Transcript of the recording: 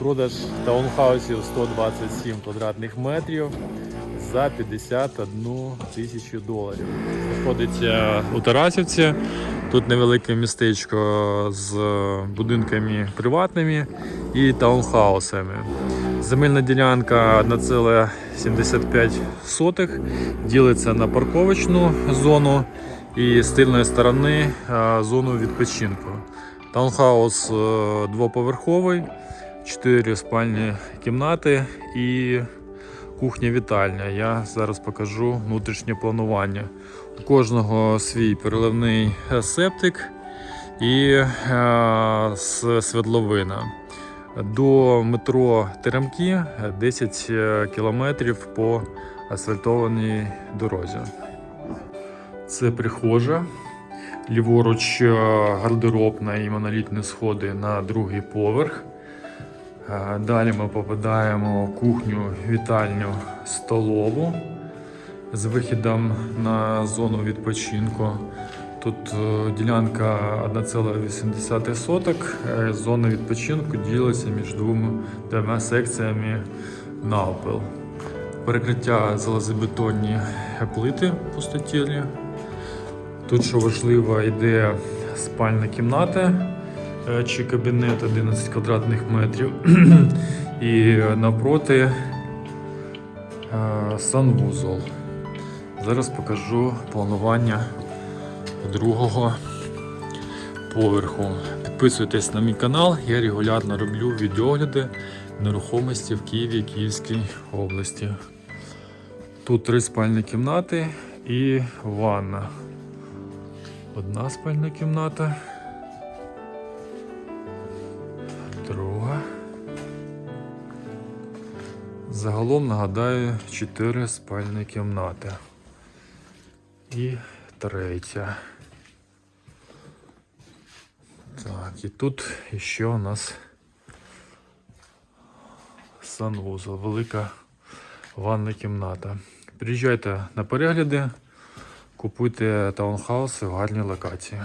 Продаж таунхаусів 127 квадратних метрів за 51 тисячу доларів. Знаходиться у Тарасівці. Тут невелике містечко з будинками приватними і таунхаусами. Земельна ділянка 1,75 ділиться на парковочну зону і з тильної сторони е, зону відпочинку. Таунхаус е, двоповерховий, 4 спальні кімнати і кухня-вітальня. Я зараз покажу внутрішнє планування. У кожного свій переливний септик і е, свердловина. До метро Теремки е, 10 е, кілометрів по асфальтованій дорозі. Це прихожа. Ліворуч е, гардеробна і монолітні сходи на другий поверх. Е, Далі ми попадаємо в кухню, вітальню, столову з вихідом на зону відпочинку. Тут е, ділянка 1,8 соток. Е, Зона відпочинку ділиться між двома, двома секціями навпіл. Перекриття залезобетонні плити пустотілі. Тут, що важливо, йде спальна кімната чи кабінет 11 квадратних метрів. І навпроти е, санвузол. Зараз покажу планування другого поверху. Підписуйтесь на мій канал, я регулярно роблю відеогляди нерухомості в Києві і Київській області. Тут три спальні кімнати і ванна. Одна спальна кімната. Друга. Загалом нагадаю 4 спальні кімнати. І третя. Так, і тут ще у нас санвузол, велика ванна кімната. Приїжджайте на перегляди, купуйте таунхауси в гарній локації.